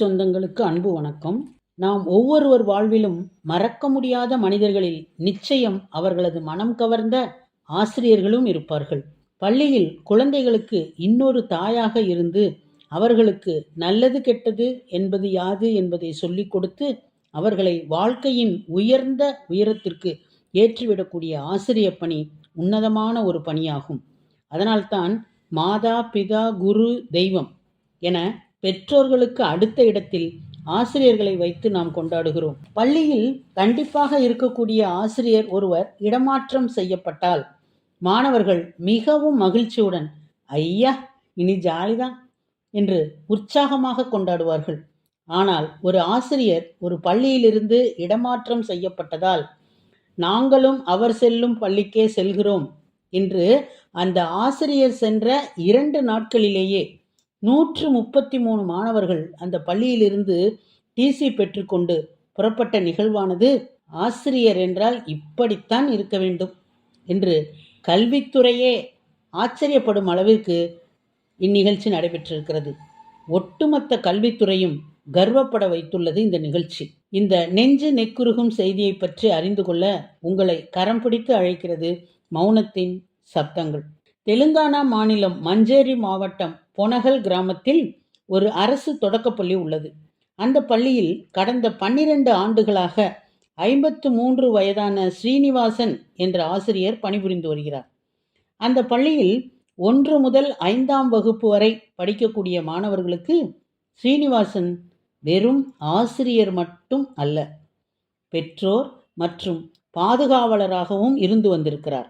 சொந்தங்களுக்கு அன்பு வணக்கம். நாம் ஒவ்வொருவர் வாழ்விலும் மறக்க முடியாத மனிதர்களில் நிச்சயம் அவர்களது மனம் கவர்ந்த ஆசிரியர்களும் இருப்பார்கள். பள்ளியில் குழந்தைகளுக்கு இன்னொரு தாயாக இருந்து அவர்களுக்கு நல்லது கெட்டது என்பது யாது என்பதை சொல்லிக் கொடுத்து அவர்களை வாழ்க்கையின் உயர்ந்த உயரத்திற்கு ஏற்றிவிடக்கூடிய ஆசிரிய பணி உன்னதமான ஒரு பணியாகும். அதனால்தான் மாதா பிதா குரு தெய்வம் என பெற்றோர்களுக்கு அடுத்த இடத்தில் ஆசிரியர்களை வைத்து நாம் கொண்டாடுகிறோம். பள்ளியில் கண்டிப்பாக இருக்கக்கூடிய ஆசிரியர் ஒருவர் இடமாற்றம் செய்யப்பட்டால் மாணவர்கள் மிகவும் மகிழ்ச்சியுடன் ஐயா இனி ஜாலிதான் என்று உற்சாகமாக கொண்டாடுவார்கள். ஆனால் ஒரு ஆசிரியர் ஒரு பள்ளியிலிருந்து இடமாற்றம் செய்யப்பட்டதால் நாங்களும் அவர் செல்லும் பள்ளிக்கே செல்கிறோம் என்று அந்த ஆசிரியர் சென்ற இரண்டு நாட்களிலேயே நூற்று முப்பத்தி மூணு மாணவர்கள் அந்த பள்ளியிலிருந்து டிசி பெற்றுக்கொண்டு புறப்பட்ட நிகழ்வானது ஆசிரியர் என்றால் இப்படித்தான் இருக்க வேண்டும் என்று கல்வித்துறையே ஆச்சரியப்படும் அளவிற்கு இந்நிகழ்ச்சி நடைபெற்றிருக்கிறது. ஒட்டுமொத்த கல்வித்துறையும் கர்வப்பட வைத்துள்ளது இந்த நிகழ்ச்சி. இந்த நெஞ்சு நெக்குருகும் செய்தியை பற்றி அறிந்து கொள்ள உங்களை கரம் பிடித்து அழைக்கிறது மௌனத்தின் சப்தங்கள். தெலுங்கானா மாநிலம் மஞ்சேரி மாவட்டம் பொனகல் கிராமத்தில் ஒரு அரசு தொடக்கப்பள்ளி உள்ளது. அந்த பள்ளியில் கடந்த பன்னிரண்டு ஆண்டுகளாக ஐம்பத்து மூன்று வயதான ஸ்ரீனிவாசன் என்ற ஆசிரியர் பணிபுரிந்து வருகிறார். அந்த பள்ளியில் ஒன்று முதல் ஐந்தாம் வகுப்பு வரை படிக்கக்கூடிய மாணவர்களுக்கு ஸ்ரீனிவாசன் வெறும் ஆசிரியர் மட்டும் அல்ல பெற்றோர் மற்றும் பாதுகாவலராகவும் இருந்து வந்திருக்கிறார்.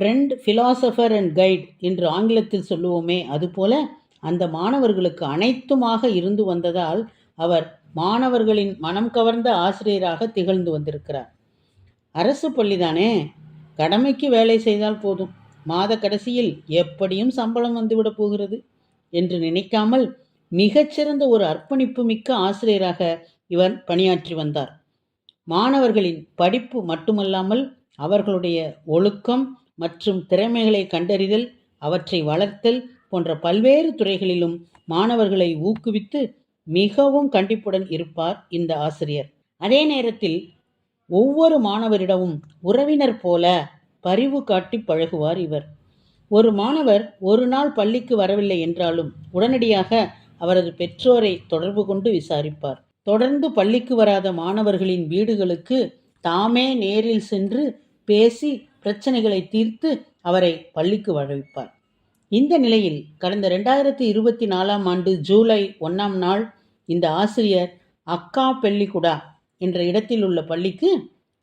ஃப்ரெண்ட் ஃபிலாசபர் அண்ட் கைட் என்று ஆங்கிலத்தில் சொல்லுவோமே அதுபோல அந்த மாணவர்களுக்கு அனைத்துமாக இருந்து வந்ததால் அவர் மாணவர்களின் மனம் கவர்ந்த ஆசிரியராக திகழ்ந்து வந்திருக்கிறார். அரசு பள்ளிதானே? கடமைக்கு வேலை செய்தால் போதும். மாத கடைசியில் எப்படியும் சம்பளம் வந்துவிடப் போகிறது என்று நினைக்காமல் மிகச்சிறந்த ஒரு அர்ப்பணிப்பு மிக்க ஆசிரியராக இவர் பணியாற்றி வந்தார். மாணவர்களின் படிப்பு மட்டுமல்லாமல் அவர்களுடைய ஒழுக்கம் மற்றும் திறமைகளை கண்டறிதல் அவற்றை வளர்த்தல் போன்ற பல்வேறு துறைகளிலும் மாணவர்களை ஊக்குவித்து மிகவும் கண்டிப்புடன் இருப்பார் இந்த ஆசிரியர். அதே நேரத்தில் ஒவ்வொரு மாணவரிடமும் உறவினர் போல பரிவு காட்டி பழகுவார் இவர். ஒரு மாணவர் ஒரு நாள் பள்ளிக்கு வரவில்லை என்றாலும் உடனடியாக அவரது பெற்றோரை தொடர்பு கொண்டு விசாரிப்பார். தொடர்ந்து பள்ளிக்கு வராத மாணவர்களின் வீடுகளுக்கு தாமே நேரில் சென்று பேசி பிரச்சனைகளை தீர்த்து அவரை பள்ளிக்கு வரவிப்பார். இந்த நிலையில் கடந்த ரெண்டாயிரத்தி இருபத்தி நாலாம் ஆண்டு ஜூலை ஒன்றாம் நாள் இந்த ஆசிரியர் அக்கா பெல்லிகுடா என்ற இடத்தில் உள்ள பள்ளிக்கு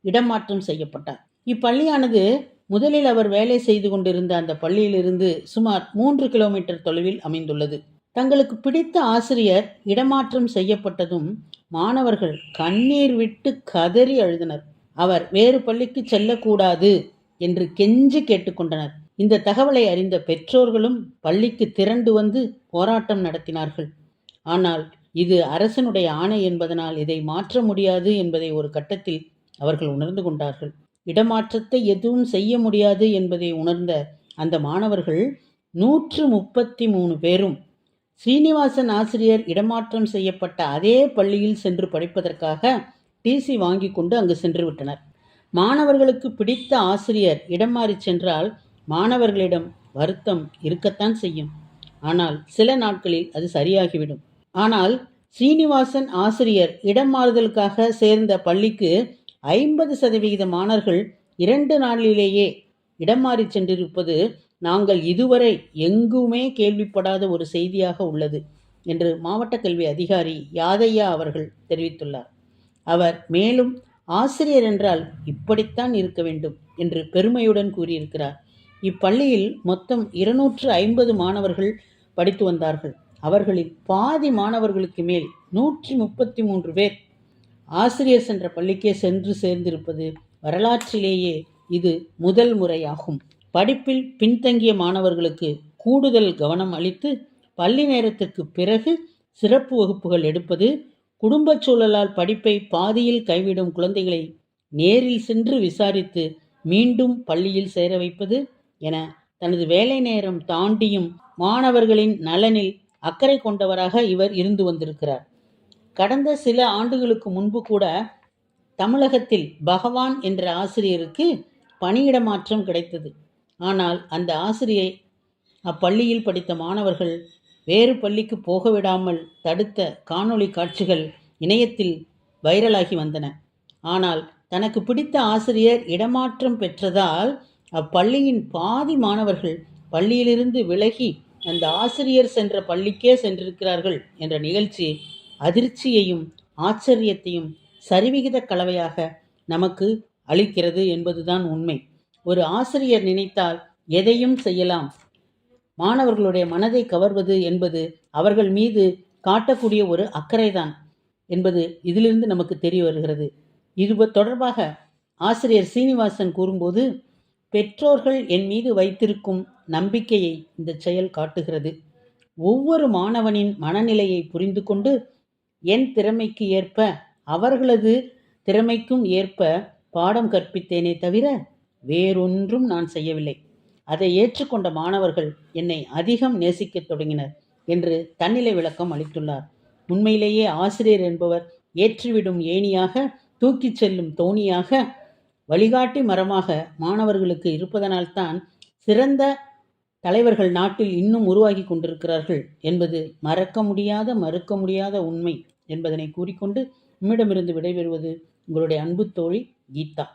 இடமாற்றம் செய்யப்பட்டார். இப்பள்ளியானது முதலில் அவர் வேலை செய்து கொண்டிருந்த அந்த பள்ளியிலிருந்து சுமார் மூன்று கிலோமீட்டர் தொலைவில் அமைந்துள்ளது. தங்களுக்கு பிடித்த ஆசிரியர் இடமாற்றம் செய்யப்பட்டதும் மாணவர்கள் கண்ணீர் விட்டு கதறி அழுதனர். அவர் வேறு பள்ளிக்கு செல்லக்கூடாது என்று கெஞ்சி கேட்டுக்கொண்டனர். இந்த தகவலை அறிந்த பெற்றோர்களும் பள்ளிக்கு திரண்டு வந்து போராட்டம் நடத்தினார்கள். ஆனால் இது அரசனுடைய ஆணை என்பதனால் இதை மாற்ற முடியாது என்பதை ஒரு கட்டத்தில் அவர்கள் உணர்ந்து கொண்டார்கள். இடமாற்றத்தை எதுவும் செய்ய முடியாது என்பதை உணர்ந்த அந்த மாணவர்கள் நூற்று முப்பத்தி மூணு பேரும் ஸ்ரீனிவாசன் ஆசிரியர் இடமாற்றம் செய்யப்பட்ட அதே பள்ளியில் சென்று படிப்பதற்காக டிசி வாங்கி கொண்டு அங்கு சென்று விட்டனர். மாணவர்களுக்கு பிடித்த ஆசிரியர் இடம் மாறி சென்றால் மாணவர்களிடம் வருத்தம் இருக்கத்தான் செய்யும். ஆனால் சில நாட்களில் அது சரியாகிவிடும். ஆனால் ஸ்ரீனிவாசன் ஆசிரியர் இடம் மாறுதலுக்காக சேர்ந்த பள்ளிக்கு ஐம்பது சதவிகித மாணவர்கள் இரண்டு நாளிலேயே இடம் மாறி சென்றிருப்பது நாங்கள் இதுவரை எங்குமே கேள்விப்படாத ஒரு செய்தியாக உள்ளது என்று மாவட்ட கல்வி அதிகாரி யாதையா அவர்கள் தெரிவித்துள்ளார். அவர் மேலும் ஆசிரியர் என்றால் இப்படித்தான் இருக்க வேண்டும் என்று பெருமையுடன் கூறியிருக்கிறார். இப்பள்ளியில் மொத்தம் இருநூற்று ஐம்பது மாணவர்கள் படித்து வந்தார்கள். அவர்களில் பாதி மாணவர்களுக்கு மேல் நூற்றி முப்பத்தி மூன்று பேர் ஆசிரியர் சென்ற பள்ளிக்கே சென்று சேர்ந்திருப்பது வரலாற்றிலேயே இது முதல் முறையாகும். படிப்பில் பின்தங்கிய மாணவர்களுக்கு கூடுதல் கவனம் அளித்து பள்ளி நேரத்திற்கு பிறகு சிறப்பு வகுப்புகள் எடுப்பது குடும்பச் சூழலால் படிப்பை பாதியில் கைவிடும் குழந்தைகளை நேரில் சென்று விசாரித்து மீண்டும் பள்ளியில் சேர வைப்பது என தனது வேலை நேரம் தாண்டியும் மாணவர்களின் நலனில் அக்கறை கொண்டவராக இவர் இருந்து வந்திருக்கிறார். கடந்த சில ஆண்டுகளுக்கு முன்பு கூட தமிழகத்தில் பகவான் என்ற ஆசிரியருக்கு பணியிட மாற்றம் கிடைத்தது. ஆனால் அந்த ஆசிரியை அப்பள்ளியில் படித்த மாணவர்கள் வேறு பள்ளிக்கு போக விடாமல் தடுத்த காணொளி காட்சிகள் இணையத்தில் வைரலாகி வந்தன. ஆனால் தனக்கு பிடித்த ஆசிரியர் இடமாற்றம் பெற்றதால் அப்பள்ளியின் பாதி மாணவர்கள் பள்ளியிலிருந்து விலகி அந்த ஆசிரியர் சென்ற பள்ளிக்கே சென்றிருக்கிறார்கள் என்ற நிகழ்ச்சி அதிர்ச்சியையும் ஆச்சரியத்தையும் சரிவிகித கலவையாக நமக்கு அளிக்கிறது என்பதுதான் உண்மை. ஒரு ஆசிரியர் நினைத்தால் எதையும் செய்யலாம். மாணவர்களுடைய மனதை கவர்வது என்பது அவர்கள் மீது காட்டக்கூடிய ஒரு அக்கறைதான் என்பது இதிலிருந்து நமக்கு தெரிய வருகிறது. இது தொடர்பாக ஆசிரியர் சீனிவாசன் கூறும்போது பெற்றோர்கள் என் மீது வைத்திருக்கும் நம்பிக்கையை இந்த செயல் காட்டுகிறது. ஒவ்வொரு மாணவனின் மனநிலையை புரிந்து கொண்டு என் திறமைக்கு ஏற்ப அவர்களது திறமைக்கும் ஏற்ப பாடம் கற்பித்தேனே தவிர வேறொன்றும் நான் செய்யவில்லை. அதை ஏற்றுக்கொண்ட மாணவர்கள் என்னை அதிகம் நேசிக்கத் தொடங்கினர் என்று தன்னிலை விளக்கம் அளித்துள்ளார். உண்மையிலேயே ஆசிரியர் என்பவர் ஏற்றிவிடும் ஏணியாக தூக்கிச் செல்லும் தோணியாக வழிகாட்டி மரமாக மாணவர்களுக்கு இருப்பதனால்தான் சிறந்த தலைவர்கள் நாட்டில் இன்னும் உருவாகி கொண்டிருக்கிறார்கள் என்பது மறக்க முடியாத மறுக்க முடியாத உண்மை என்பதனை கூறிக்கொண்டு உம்மிடமிருந்து விடைபெறுவது உங்களுடைய அன்பு தோழி கீதா.